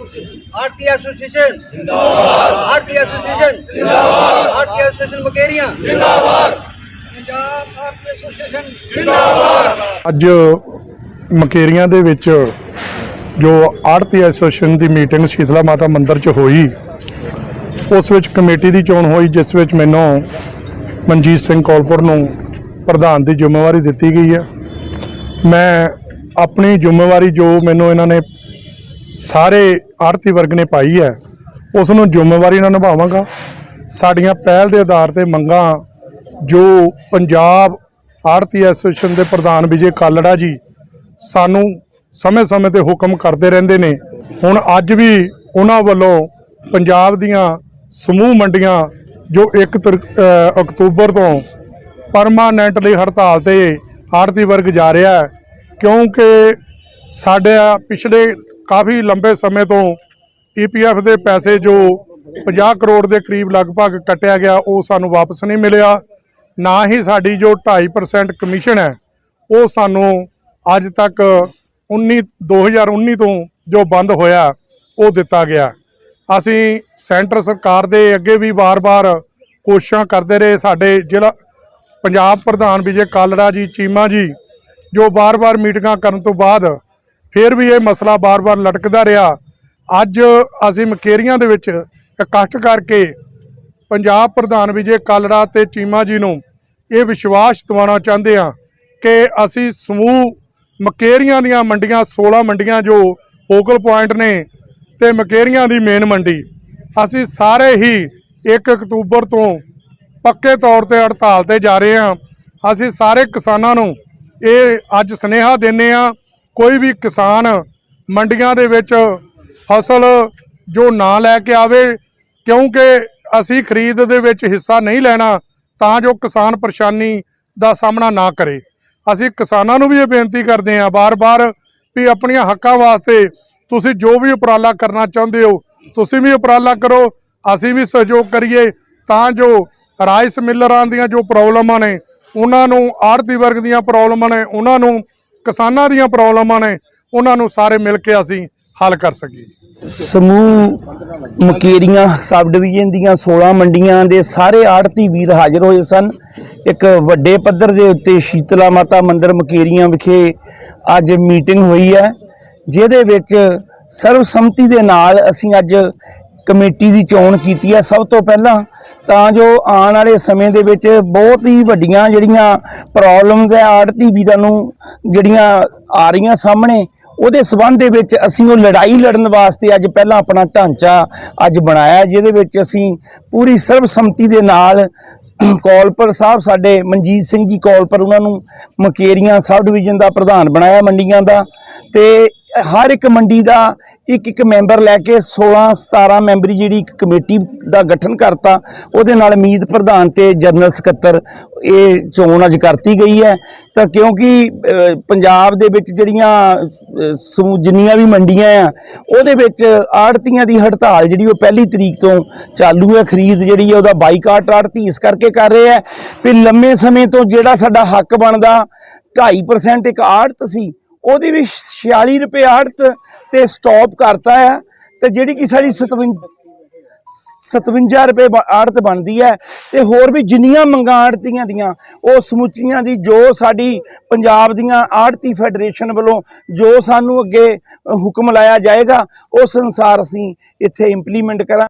ਆਰਤੀ association ਜਿੰਦਾਬਾਦ। ਆਰਤੀ association ਜਿੰਦਾਬਾਦ। ਆਰਤੀ association Mukerian. ਜਿੰਦਾਬਾਦ। ਪੰਜਾਬ ਆਰਤੀ ਐਸੋਸੀਏਸ਼ਨ ਅੱਜ ਮਕੇਰੀਆਂ ਦੇ ਵਿੱਚ ਜੋ ਆੜਤੀ ਐਸੋਸੀਏਸ਼ਨ ਦੀ ਮੀਟਿੰਗ ਸ਼ੀਤਲਾ ਮਾਤਾ ਮੰਦਿਰ 'ਚ ਹੋਈ, ਉਸ ਵਿੱਚ ਕਮੇਟੀ ਦੀ ਚੋਣ ਹੋਈ, ਜਿਸ ਵਿੱਚ ਮੈਨੂੰ ਮਨਜੀਤ ਸਿੰਘ ਕੌਲਪੁਰ ਨੂੰ ਪ੍ਰਧਾਨ ਦੀ ਜ਼ਿੰਮੇਵਾਰੀ ਦਿੱਤੀ ਗਈ ਹੈ। ਮੈਂ ਆਪਣੀ ਜ਼ਿੰਮੇਵਾਰੀ ਜੋ ਮੈਨੂੰ ਇਹਨਾਂ ਨੇ ਸਾਰੇ ਆੜਤੀ ਵਰਗ ਨੇ ਪਾਈ ਹੈ। ਉਸ ਨੂੰ ਜ਼ਿੰਮੇਵਾਰੀ ਨਾਲ ਨਿਭਾਵਾਂਗਾ। ਸਾਡੀਆਂ ਪਹਿਲ ਦੇ ਆਧਾਰ ਤੇ ਮੰਗਾਂ ਜੋ ਪੰਜਾਬ ਆੜਤੀ ਐਸੋਸੀਏਸ਼ਨ ਦੇ ਪ੍ਰਧਾਨ ਵਿਜੇ ਕਾਲੜਾ ਜੀ ਸਾਨੂੰ ਸਮੇਂ-ਸਮੇਂ ਤੇ ਹੁਕਮ ਕਰਦੇ ਰਹਿੰਦੇ ਨੇ। ਹੁਣ ਅੱਜ ਵੀ ਉਹਨਾਂ ਵੱਲੋਂ ਪੰਜਾਬ ਦੀਆਂ ਸਮੂਹ ਮੰਡੀਆਂ ਜੋ 1 ਅਕਤੂਬਰ ਤੋਂ ਪਰਮਾਨੈਂਟਲੀ ਹੜਤਾਲ ਤੇ ਆੜਤੀ ਵਰਗ ਜਾ ਰਿਹਾ ਹੈ, ਕਿਉਂਕਿ ਸਾਡੇ ਪਿਛਲੇ ਕਾਫੀ ਲੰਬੇ ਸਮੇਂ ਤੋਂ ਈਪੀਐਫ ਦੇ ਪੈਸੇ ਜੋ 50 ਕਰੋੜ ਦੇ ਕਰੀਬ ਲਗਭਗ ਕੱਟਿਆ ਗਿਆ, ਉਹ ਸਾਨੂੰ ਵਾਪਸ ਨਹੀਂ ਮਿਲਿਆ। ਨਾ ਹੀ ਸਾਡੀ ਜੋ 2.5% ਕਮਿਸ਼ਨ ਹੈ, ਉਹ ਸਾਨੂੰ ਅੱਜ ਤੱਕ 19 2019 ਤੋਂ ਜੋ ਬੰਦ ਹੋਇਆ, ਉਹ ਦਿੱਤਾ ਗਿਆ। ਅਸੀਂ ਸੈਂਟਰ ਸਰਕਾਰ ਦੇ ਅੱਗੇ ਵੀ ਵਾਰ-ਵਾਰ ਕੋਸ਼ਿਸ਼ਾਂ ਕਰਦੇ ਰਹੇ। ਸਾਡੇ ਜ਼ਿਲ੍ਹਾ ਪੰਜਾਬ ਪ੍ਰਧਾਨ ਵਿਜੇ ਕਾਲੜਾ ਜੀ, ਚੀਮਾ ਜੀ, ਜੋ ਵਾਰ ਵਾਰ ਮੀਟਿੰਗਾਂ ਕਰਨ ਤੋਂ ਬਾਅਦ ਫਿਰ ਵੀ ਇਹ ਮਸਲਾ ਬਾਰ-ਬਾਰ ਲਟਕਦਾ ਰਿਹਾ। ਅੱਜ ਅਸੀਂ ਮਕੇਰੀਆਂ ਦੇ ਵਿੱਚ ਇਕੱਠ ਕਰਕੇ ਪੰਜਾਬ ਪ੍ਰਧਾਨ ਵਿਜੇ ਕਾਲੜਾ ਤੇ ਚੀਮਾ ਜੀ ਨੂੰ ਇਹ ਵਿਸ਼ਵਾਸ ਦਿਵਾਉਣਾ ਚਾਹੁੰਦੇ ਹਾਂ ਕਿ ਅਸੀਂ ਸਮੂਹ ਮਕੇਰੀਆਂ ਦੀਆਂ ਮੰਡੀਆਂ 16 ਮੰਡੀਆਂ ਜੋ ਫੋਕਲ ਪੁਆਇੰਟ ਨੇ ਤੇ ਮਕੇਰੀਆਂ ਦੀ ਮੇਨ ਮੰਡੀ, ਅਸੀਂ ਸਾਰੇ ਹੀ 1 ਅਕਤੂਬਰ ਤੋਂ ਪੱਕੇ ਤੌਰ ਤੇ ਹੜਤਾਲ ਤੇ ਜਾ ਰਹੇ ਹਾਂ। ਅਸੀਂ ਸਾਰੇ ਕਿਸਾਨਾਂ ਨੂੰ ਇਹ ਅੱਜ ਸੁਨੇਹਾ ਦਿੰਨੇ ਆ ਕੋਈ ਵੀ ਕਿਸਾਨ ਮੰਡੀਆਂ ਦੇ ਵਿੱਚ ਫਸਲ ਜੋ ਨਾ ਲੈ ਕੇ ਆਵੇ, ਕਿਉਂਕਿ ਅਸੀਂ ਖਰੀਦ ਦੇ ਵਿੱਚ ਹਿੱਸਾ ਨਹੀਂ ਲੈਣਾ, ਤਾਂ ਜੋ ਕਿਸਾਨ ਪਰੇਸ਼ਾਨੀ ਦਾ ਸਾਹਮਣਾ ਨਾ ਕਰੇ। ਅਸੀਂ ਕਿਸਾਨਾਂ ਨੂੰ ਵੀ ਇਹ ਬੇਨਤੀ ਕਰਦੇ ਹਾਂ ਬਾਰ-ਬਾਰ ਵੀ ਆਪਣੀਆਂ ਹੱਕਾਂ ਵਾਸਤੇ ਤੁਸੀਂ ਜੋ ਵੀ ਉਪਰਾਲਾ ਕਰਨਾ ਚਾਹੁੰਦੇ ਹੋ, ਤੁਸੀਂ ਵੀ ਉਪਰਾਲਾ ਕਰੋ, ਅਸੀਂ ਵੀ ਸਹਿਯੋਗ ਕਰੀਏ, ਤਾਂ ਜੋ ਰਾਈਸ ਮਿਲਰਾਂ ਦੀਆਂ ਜੋ ਪ੍ਰੋਬਲਮਾਂ ਨੇ, ਉਹਨਾਂ ਨੂੰ ਆੜਤੀ ਵਰਗ ਦੀਆਂ ਪ੍ਰੋਬਲਮਾਂ ਨੇ, ਉਹਨਾਂ ਨੂੰ ਕਿਸਾਨਾਂ ਦੀਆਂ ਪ੍ਰੋਬਲਮਾਂ ਨੇ, ਉਹਨਾਂ ਨੂੰ ਸਾਰੇ ਮਿਲ ਕੇ ਅਸੀਂ ਹੱਲ ਕਰ ਸਕੀਏ। ਸਮੂਹ ਮਕੇਰੀਆਂ ਸਬ ਡਿਵੀਜ਼ਨ ਦੀਆਂ 16 ਮੰਡੀਆਂ ਦੇ ਸਾਰੇ ਆੜਤੀ ਵੀਰ ਹਾਜ਼ਰ ਹੋਏ ਸਨ। ਇੱਕ ਵੱਡੇ ਪੱਧਰ ਦੇ ਉੱਤੇ ਸ਼ੀਤਲਾ ਮਾਤਾ ਮੰਦਿਰ ਮਕੇਰੀਆਂ ਵਿਖੇ ਅੱਜ ਮੀਟਿੰਗ ਹੋਈ ਹੈ, ਜਿਹਦੇ ਵਿੱਚ ਸਰਵਸੰਮਤੀ ਦੇ ਨਾਲ ਅਸੀਂ ਅੱਜ ਕਮੇਟੀ ਦੀ ਚੋਣ ਕੀਤੀ ਹੈ ਸਭ ਤੋਂ ਪਹਿਲਾਂ, ਤਾਂ ਜੋ ਆਉਣ ਵਾਲੇ ਸਮੇਂ ਦੇ ਵਿੱਚ ਬਹੁਤ ਹੀ ਵੱਡੀਆਂ ਜਿਹੜੀਆਂ ਪ੍ਰੋਬਲਮਸ ਹੈ ਆੜਤੀ ਵੀਰਾਂ ਨੂੰ ਜਿਹੜੀਆਂ ਆ ਰਹੀਆਂ ਸਾਹਮਣੇ, ਉਹਦੇ ਸਬੰਧ ਦੇ ਵਿੱਚ ਅਸੀਂ ਉਹ ਲੜਾਈ ਲੜਨ ਵਾਸਤੇ ਅੱਜ ਪਹਿਲਾਂ ਆਪਣਾ ਢਾਂਚਾ ਅੱਜ ਬਣਾਇਆ, ਜਿਹਦੇ ਵਿੱਚ ਅਸੀਂ ਪੂਰੀ ਸਰਬਸੰਮਤੀ ਦੇ ਨਾਲ ਕੌਲਪੁਰ ਸਾਹਿਬ ਸਾਡੇ, ਮਨਜੀਤ ਸਿੰਘ ਜੀ ਕੌਲਪੁਰ ਉਹਨਾਂ ਨੂੰ ਮਕੇਰੀਆਂ ਸਬ ਡਿਵੀਜ਼ਨ ਦਾ ਪ੍ਰਧਾਨ ਬਣਾਇਆ ਮੰਡੀਆਂ ਦਾ, ਤੇ ਹਰ ਇੱਕ ਮੰਡੀ ਦਾ ਇੱਕ ਇੱਕ ਮੈਂਬਰ ਲੈ ਕੇ 16 17 ਮੈਂਬਰੀ ਜਿਹੜੀ ਇੱਕ ਕਮੇਟੀ ਦਾ ਗਠਨ ਕਰਤਾ ਉਹਦੇ ਨਾਲ ਮੀਤ ਪ੍ਰਧਾਨ ਤੇ ਜਨਰਲ ਸਕੱਤਰ ਇਹ ਚੋਣ ਅੱਜ ਕਰਤੀ ਗਈ ਹੈ। ਤਾਂ ਕਿਉਂਕਿ ਪੰਜਾਬ ਦੇ ਵਿੱਚ ਜਿਹੜੀਆਂ ਅਹ, ਜਿੰਨੀਆਂ ਵੀ ਮੰਡੀਆਂ ਆ ਉਹਦੇ ਵਿੱਚ ਆੜਤੀਆਂ ਦੀ ਹੜਤਾਲ ਜਿਹੜੀ ਉਹ ਪਹਿਲੀ ਤਰੀਕ ਤੋਂ ਚਾਲੂ ਹੈ। ਖਰੀਦ ਜਿਹੜੀ ਹੈ ਉਹਦਾ ਬਾਈਕਾਟ ਆੜਤੀ ਇਸ ਕਰਕੇ ਕਰ ਰਹੇ ਹੈ। ਵੀ ਲੰਮੇ ਸਮੇਂ ਤੋਂ ਜਿਹੜਾ ਸਾਡਾ ਹੱਕ ਬਣਦਾ 2.5% ਇੱਕ ਆੜਤ ਸੀ ਉਹਦੀ ਵੀ 46 ਰੁਪਏ ਆੜਤ ਤੇ ਸਟਾਪ ਕਰਤਾ ਆ ਤੇ ਜਿਹੜੀ ਕਿ ਸਾਡੀ 57 57 ਰੁਪਏ ਬ- ਆੜਤ ਬਣਦੀ ਹੈ ਤੇ ਹੋਰ ਵੀ ਜਿੰਨੀਆਂ ਮੰਗਾਂ ਆੜਤੀਆਂ ਦੀਆਂ, ਉਹ ਸਮੁੱਚੀਆਂ ਦੀ ਜੋ ਸਾਡੀ ਪੰਜਾਬ ਦੀਆਂ ਆੜਤੀ ਫੈਡਰੇਸ਼ਨ ਵੱਲੋਂ ਜੋ ਸਾਨੂੰ ਅੱਗੇ ਹੁਕਮ ਲਾਇਆ ਜਾਏਗਾ ਉਸ ਅਨੁਸਾਰ ਅਸੀਂ ਇੱਥੇ ਇੰਪਲੀਮੈਂਟ ਕਰਾਂ